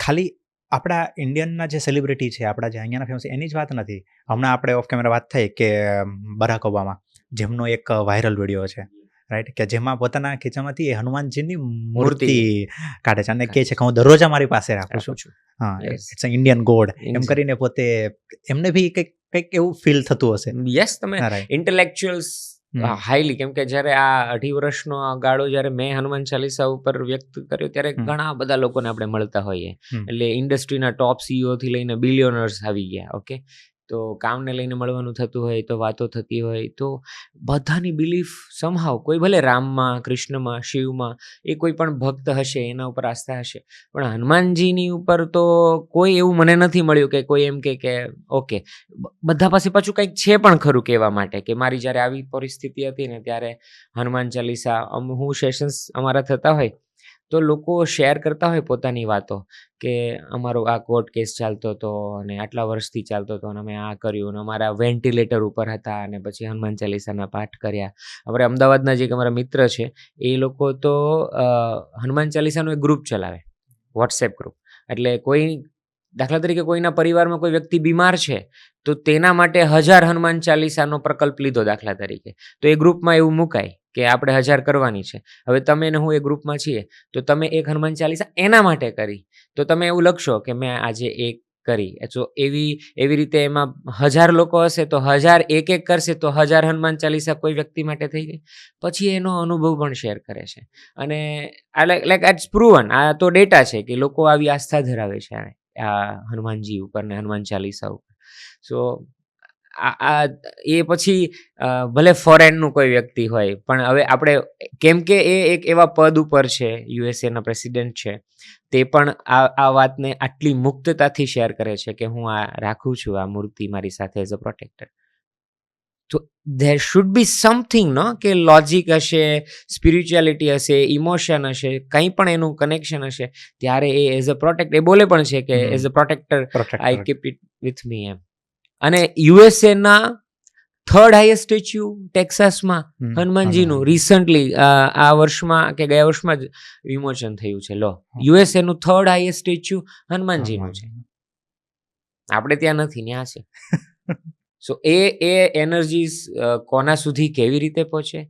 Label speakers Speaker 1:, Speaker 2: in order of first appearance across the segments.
Speaker 1: ખાલી આપણા ઇન્ડિયનના જે સેલિબ્રિટી છે આપણા જે અહીંયાના ફેમસ એની જ વાત નથી. હમણાં આપણે ઓફ કેમેરા વાત થઈ કે બરાક ઓબામા જેમનો એક વાયરલ વીડિયો છે રાઈટ કે જેમાં પોતાના ખીચામાંથી એ હનુમાનજીની મૂર્તિ કાઢે છે અને કહે છે. કે હું દરરોજ મારી પાસે રાખું છું. હા ઇટ્સ અ ઇન્ડિયન ગોડ એમ કરીને પોતે એમને બી કંઈક કંઈક એવું ફીલ થતું હશે.
Speaker 2: યસ તમે ઇન્ટેલેક્ચ્યુઅલ્સ. હાઈલી કેમ કે જ્યારે આ અઢી વર્ષનો ગાળો જ્યારે મેં હનુમાન ચાલીસા ઉપર વ્યક્ત કર્યો ત્યારે ઘણા બધા લોકોને આપણે મળતા હોઈએ. એટલે ઇન્ડસ્ટ્રીના ટોપ સીઈઓ થી લઈને બિલિયોનર્સ આવી ગયા ઓકે? તો કામને લઈને મળવાનું થતું હોય, તો વાતો થતી હોય, તો બધાની બિલીફ સમહાવ કોઈ ભલે રામમાં, કૃષ્ણમાં, શિવમાં, એ કોઈ પણ ભક્ત હશે, એના ઉપર આસ્થા હશે, પણ હનુમાનજીની ઉપર તો કોઈ એવું મને નથી મળ્યું કે કોઈ એમ કે ઓકે બધા પાસે પાછું કંઈક છે પણ ખરું કહેવા માટે કે મારી જ્યારે આવી પરિસ્થિતિ હતી ને ત્યારે હનુમાન ચાલીસા હું સેશન્સ અમારા થતા હોય તો લોકો શેર કરતા હોય પોતાની વાતો કે અમારો આ કોર્ટ કેસ ચાલતો હતો અને આટલા વર્ષથી ચાલતો હતો અને અમે આ કર્યું અને અમારા વેન્ટિલેટર ઉપર હતા અને પછી હનુમાન ચાલીસાના પાઠ કર્યા. આપણે અમદાવાદના જે એક અમારા મિત્ર છે, એ લોકો તો હનુમાન ચાલીસાનું એક ગ્રુપ ચલાવે વોટ્સએપ ગ્રુપ એટલે કોઈ દાખલા તરીકે કોઈના પરિવારમાં કોઈ વ્યક્તિ બીમાર છે, તો તેના માટે હજાર હનુમાન ચાલીસાનો પ્રકલ્પ લીધો દાખલા તરીકે. તો એ ગ્રુપમાં એવું મુકાય કે આપણે હજાર કરવાની છે. હવે તમે ને હું એ ગ્રુપમાં છીએ, તો તમે એક હનુમાન ચાલીસા એના માટે કરી. તો તમે એવું લખશો કે મેં આજે એક કરી. તો એવી એવી રીતે એમાં હજાર લોકો હશે, તો હજાર એક એક કરશે, તો હજાર હનુમાન ચાલીસા કોઈ વ્યક્તિ માટે થઈ ગઈ? પછી એનો અનુભવ પણ શેર કરે છે. અને આ લાઈક એટ્સ પ્રુવન આ તો ડેટા છે કે લોકો આવી આસ્થા ધરાવે છે આ- આ હનુમાનજી ઉપર ને હનુમાન ચાલીસા ઉપર. સો આ એ પછી ભલે ફોરેનનું કોઈ વ્યક્તિ હોય, પણ હવે આપણે, કેમ કે એ એક એવા પદ ઉપર છે યુએસએના પ્રેસિડેન્ટ છે, તે પણ આ આ વાતને આટલી મુક્તતાથી શેર કરે છે કે હું આ રાખું છું, આ મૂર્તિ મારી સાથે એઝ અ પ્રોટેક્ટર તો ધેર શુડ બી સમથિંગ નો કે લોજિક હશે સ્પિરિચ્યુઆલિટી હશે ઇમોશન હશે કંઈ પણ એનું કનેક્શન હશે ત્યારે એ એઝ અ પ્રોટેક્ટ એ બોલે પણ છે કે as a protector I keep it with me એમ. અને યુએસએના થર્ડ હાઈએસ્ટ સ્ટેચ્યુ ટેક્સાસમાં હનુમાનજીનું રિસન્ટલી આ વર્ષમાં કે ગયા વર્ષમાં જ વિમોચન થયું છે. લો યુએસએ નું થર્ડ હાઈએસ્ટ સ્ટેચ્યુ હનુમાનજીનું છે. આપણે ત્યાં નથી ત્યાં છે. સો એ એ એનર્જીસ કોના સુધી કેવી રીતે પહોંચે?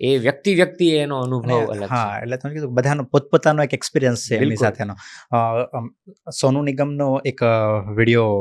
Speaker 2: એ વ્યક્તિ વ્યક્તિ એનો અનુભવ અલગ
Speaker 1: હા એટલે તમે કીધું બધાનો પોતપોતાનો એક એક્સપિરિયન્સ છે એમની સાથેનો. સોનુ નિગમનો એક વીડિયો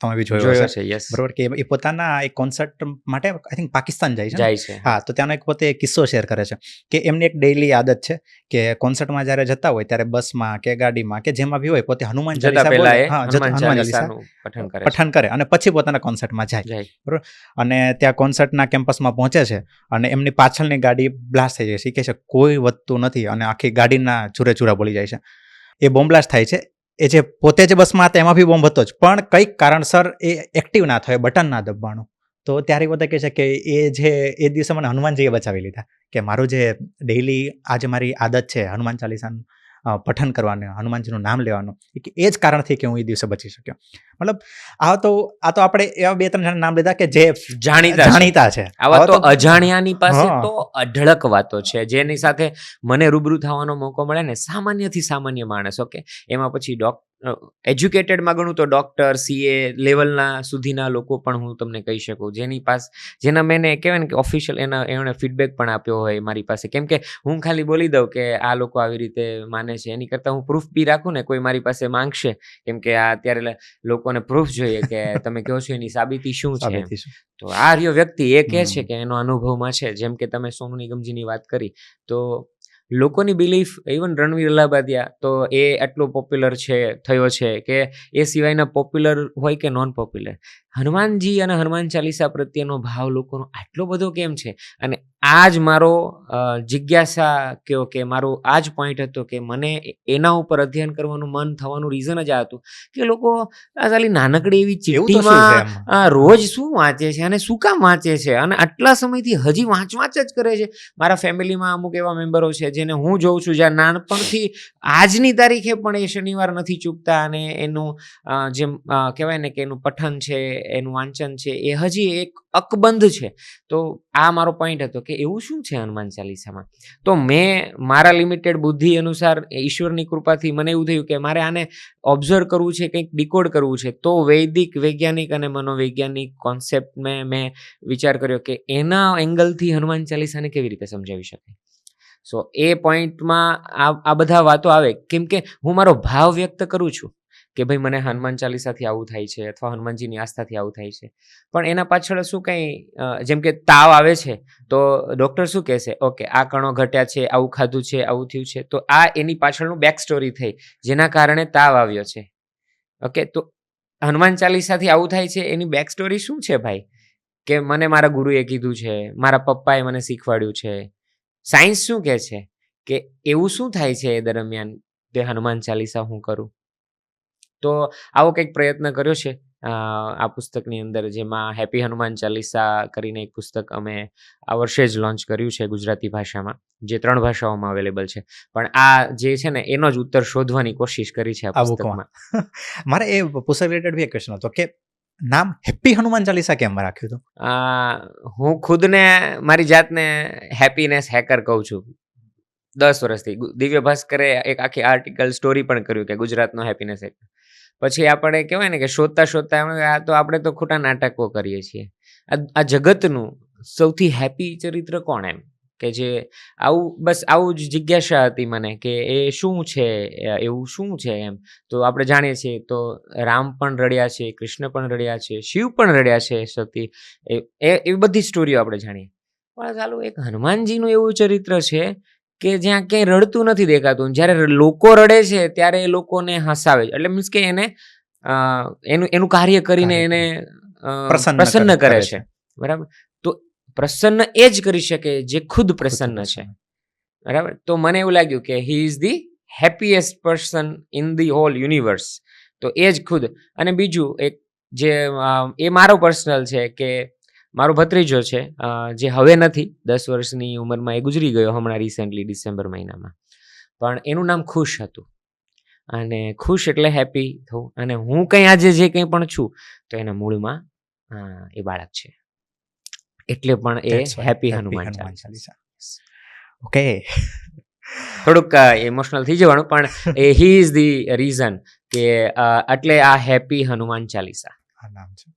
Speaker 1: તમે બી જોયો હશે.
Speaker 2: યસ
Speaker 1: બરોબર કે એ પોતાના એક કોન્સર્ટ માટે આઈ થિંક પાકિસ્તાન જાય છે
Speaker 2: જાય છે.
Speaker 1: હા તો ત્યાંનો એક પોતે કિસ્સો શેર કરે છે. કે એમની એક ડેઈલી આદત છે કે કોન્સર્ટમાં જ્યારે જતા હોય ત્યારે બસમાં કે ગાડીમાં કે જેમાં બી હોય પોતે હનુમાન ચાલીસા
Speaker 2: પહેલા
Speaker 1: બોલે. હા,
Speaker 2: હનુમાન
Speaker 1: હનુમાન
Speaker 2: ચાલીસાનું પઠન કરે
Speaker 1: પઠન કરે અને પછી પોતાના કોન્સર્ટમાં જાય.
Speaker 2: બરોબર?
Speaker 1: અને ત્યાં કોન્સર્ટના કેમ્પસમાં પહોંચે છે અને એમની પાછળની ગાડી બ્લાસ્ટ થઈ જાય છે. કહે છે, કોઈ વધતું નથી. અને આખી ગાડીના ચૂરે ચૂરા બોલી જાય છે. એ બોમ્બ બ્લાસ્ટ થાય છે. એ જે પોતે જે બસમાં હતા, એમાં બી બોમ્બ હતો જ. પણ કંઈક કારણસર એ એક્ટિવ ના થયો, બટન ના દબાણું. તો ત્યારે બધા કહે છે કે એ જે, એ દિવસે મને હનુમાનજીએ બચાવી લીધા. કે મારું જે ડેઈલી આજે મારી આદત છે, હનુમાન ચાલીસાનું પઠન કરવાનું હનુમાનજીનું નામ લેવાનું એ કે એ જ કારણથી કે હું એ દિવસે બચી શક્યો. મતલબ આ તો આ તો આપણે એવા બે ત્રણ જણા નામ લીધા કે જે
Speaker 2: જાણીતા
Speaker 1: જાણીતા છે.
Speaker 2: આવા તો અજાણ્યાની પાસે તો અઢળક વાતો છે. જેની સાથે મને રૂબરૂ થવાનો મોકો મળે ને સામાન્યથી સામાન્ય માણસ ઓકે? એમાં પછી ડોક એજ્યુકેટેડમાં ગણું તો ડોક્ટર સીએ લેવલના સુધીના લોકો પણ હું તમને કહી શકું. જેની પાસે જેના મેં કહેવાય ને કે ઓફિશિયલ એના એમણે ફીડબેક પણ આપ્યો હોય મારી પાસે. કેમ કે હું ખાલી બોલી દઉં કે આ લોકો આવી રીતે માને છે. એની કરતાં હું પ્રૂફ બી રાખું ને કોઈ મારી પાસે માંગશે. કેમ કે આ અત્યારે લોકોને પ્રૂફ જોઈએ કે તમે કહો છો એની સાબિતી શું છે. તો આ રહ્યો વ્યક્તિ એ કહે છે કે એનો અનુભવમાં છે. જેમ કે તમે સોનુ નિગમજીની વાત કરી તો લોકોની બિલીફ ઇવન રણવીર અલાહાબાદિયા તો એ આટલો પોપ્યુલર છે, થયો છે કે એ સિવાયના પોપ્યુલર હોય કે નોન પોપ્યુલર હનુમાનજી અને હનુમાન ચાલીસા પ્રત્યેનો ભાવ લોકોનો આટલો બધો કેમ છે? અને આ જ મારો જિજ્ઞાસા કયો કે મારો આ જ પોઈન્ટ હતો કે મને એના ઉપર અધ્યયન કરવાનું મન થવાનું રીઝન જ આ હતું કે લોકો આ ખાલી નાનકડી એવી? આ રોજ શું વાંચે છે અને શું કામ વાંચે છે અને આટલા સમયથી હજી વાંચ વાંચ જ કરે છે મારા ફેમિલીમાં અમુક એવા મેમ્બરો છે જેને હું જોઉં છું જ્યાં નાનપણથી આજની તારીખે પણ એ શનિવાર નથી ચૂકતા અને એનું અ, કહેવાય ને કે એનું પઠન છે એનું વાંચન છે એ હજી એક અકબંધ છે. તો આ મારો પોઈન્ટ હતો કે એવું શું છે હનુમાન ચાલીસામાં? તો મેં મારા લિમિટેડ બુદ્ધિ અનુસાર ઈશ્વરની કૃપાથી મને એવું થયું કે મારે આને ઓબ્ઝર્વ કરવું છે, કંઈક ડિકોડ કરવું છે. તો વૈદિક, વૈજ્ઞાનિક અને મનોવૈજ્ઞાનિક કોન્સેપ્ટ મેં મેં વિચાર કર્યો કે એના એંગલથી હનુમાન ચાલીસાને કેવી રીતે સમજાવી શકાય? સો એ પોઈન્ટમાં આ આ બધા વાતો આવે. કેમ કે હું મારો ભાવ વ્યક્ત કરું છું. કે ભાઈ મને હનુમાન ચાલીસાથી આવું થાય છે અથવા હનુમાનજીની આસ્થાથી આવું થાય છે. પણ એના પાછળ શું કંઈ જેમ કે તાવ આવે છે, તો ડૉક્ટર શું કહેશે? ઓકે, આ કણો ઘટ્યા છે, આવું ખાધું છે, આવું થયું છે, તો આ એની પાછળનું બેક સ્ટોરી થઈ, જેના કારણે તાવ આવ્યો છે. ઓકે, તો હનુમાન ચાલીસાથી આવું થાય છે, એની બેક સ્ટોરી શું છે ભાઈ? કે મને મારા ગુરુએ કીધું છે, મારા પપ્પાએ મને શીખવાડ્યું છે. સાયન્સ શું કહે છે? કે એવું શું થાય છે એ દરમિયાન તે હનુમાન ચાલીસા હું કરું? તો આવો કંઈક પ્રયત્ન કર્યો છે? આ પુસ્તકની અંદર જેમાં હેપી હનુમાન ચાલીસા કરીને એક પુસ્તક અમે આ વર્ષે જ લોન્ચ કર્યું છે ગુજરાતી ભાષામાં જે ત્રણ ભાષાઓમાં અવેલેબલ છે. પણ આ જે છે ને એનો જ ઉત્તર શોધવાની કોશિશ કરી છે આ પુસ્તકમાં.
Speaker 1: મારે એ પુસ્તક રિલેટેડ બી એક ક્વેશ્ચન હતો કે નામ હેપી હનુમાન ચાલીસા કેમ રાખ્યું હતું?
Speaker 2: હું ખુદને મારી જાતને હેપીનેસ હેકર કહું છું. દસ વર્ષથી. દિવ્ય ભાસ્કરે એક આખી આર્ટિકલ સ્ટોરી પણ કર્યું કે ગુજરાતનો હેપીનેસ હેકર પછી આપણે કહેવાય ને કે શોધતા શોધતા આ તો આપણે તો ખોટા નાટકો કરીએ છીએ. આ જગતનું સૌથી હેપી ચરિત્ર કોણ એમ? કે જે આવું, બસ આવું જ જિજ્ઞાસા હતી મને કે એ શું છે, એવું શું છે એમ? તો આપણે જાણીએ છીએ તો રામ પણ રડ્યા છે, કૃષ્ણ પણ રડ્યા છે, શિવ પણ રડ્યા છે સતી એ- એવી બધી સ્ટોરીઓ આપણે જાણીએ. પણ ચાલો, એક હનુમાનજીનું એવું ચરિત્ર છે કે જ્યાં ક્યાંય રડતું નથી દેખાતું. જ્યારે લોકો રડે છે ત્યારે એ લોકોને હસાવે છે. એટલે મીન્સ કે એને એનું એનું કાર્ય કરીને એને
Speaker 1: પ્રસન્ન કરે-
Speaker 2: છે. બરાબર? તો પ્રસન્ન એ જ કરી શકે જે ખુદ પ્રસન્ન છે. બરાબર? તો મને એવું લાગ્યું કે he is the happiest person in the whole universe તો એ જ ખુદ. અને બીજું એક જે એ મારો પર્સનલ છે કે મારો ભત્રીજો છે જે હવે નથી દસ વર્ષની ઉંમરમાં એ ગુજરી ગયો હમણાં રિસેન્ટલી ડિસેમ્બર મહિનામાં. પણ એનું નામ ખુશ હતું. અને ખુશ એટલે હેપી થવું. અને હું કંઈ આજે જે કંઈ પણ છું તો એના મૂળમાં એ બાળક છે. એટલે પણ એ હેપી હનુમાન
Speaker 1: હનુમાન
Speaker 2: ચાલીસા.
Speaker 1: ઓકે
Speaker 2: થોડુંક ઇમોશનલ થઈ જવાનું પણ એ હી ઇઝ ધી રીઝન કે એટલે આ હેપી હનુમાન ચાલીસા.
Speaker 1: નામ છે.